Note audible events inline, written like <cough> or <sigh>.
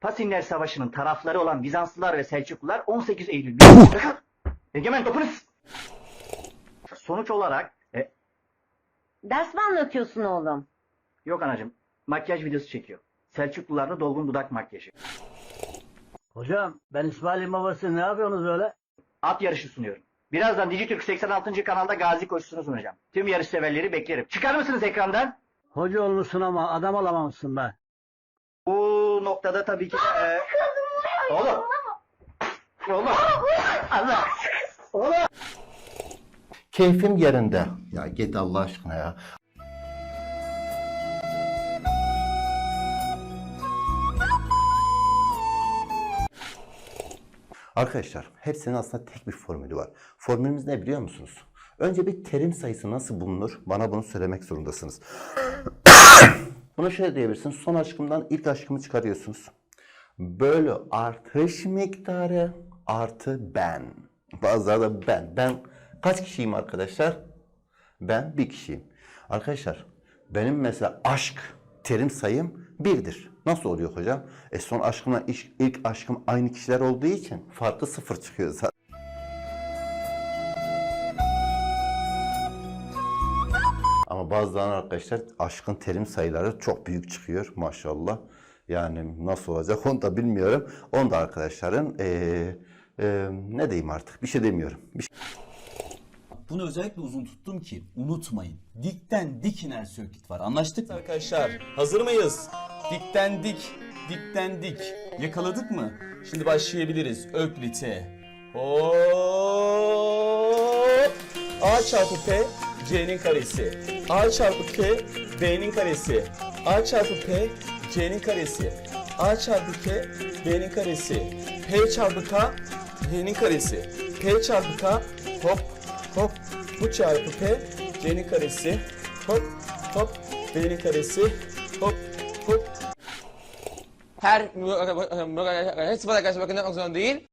Pasinler Savaşı'nın tarafları olan Bizanslılar ve Selçuklular 18 Eylül Egemen topunuz. Sonuç olarak e, Ders mi anlatıyorsun oğlum? yok anacığım makyaj videosu çekiyor. Selçuklularda dolgun dudak makyajı. Hocam ben İsmail'in babası ne yapıyorsunuz öyle? At yarışı sunuyorum. Birazdan Dijitürk 86. kanalda gazi koşusunu sunacağım. Tüm yarış severleri beklerim. Çıkar mısınız ekrandan? Hoca olmuşsun ama adam alamamışsın be. Bu noktada tabii ki... E, oğlum. Oğlum. Allah. Oğlum. Keyfim yerinde. Ya git Allah aşkına ya. Arkadaşlar hepsinin aslında tek bir formülü var. Formülümüz ne biliyor musunuz? Önce bir terim sayısı nasıl bulunur? Bana bunu söylemek zorundasınız. <coughs> Bunu şöyle diyebilirsiniz. Son aşkımdan ilk aşkımı çıkarıyorsunuz. Bölü artış miktarı artı ben. Bazıları da ben. Ben kaç kişiyim arkadaşlar? Ben bir kişiyim. Arkadaşlar benim mesela aşk terim sayım birdir. Nasıl oluyor hocam? E son aşkımla ilk, aşkım aynı kişiler olduğu için farkı sıfır çıkıyor zaten. Ama bazıları arkadaşlar aşkın terim sayıları çok büyük çıkıyor maşallah. Yani nasıl olacak onu da bilmiyorum. Onu da arkadaşların eee, eee, ne diyeyim artık bir şey demiyorum. Bir şey- Bunu özellikle uzun tuttum ki unutmayın. Dikten dik iner söküt var. Anlaştık mı? Arkadaşlar hazır mıyız? Dikten dik, dikten dik. Yakaladık mı? Şimdi başlayabiliriz. Öklite. Hop. A çarpı P C'nin karesi. A çarpı K B'nin karesi. A çarpı P C'nin karesi. A çarpı K B'nin karesi. P çarpı K Y'nin karesi. P çarpı K hop hop bu çarpı P C'nin karesi. Hop hop B'nin karesi. Hop hop her bana karşı bakın zorunda değil.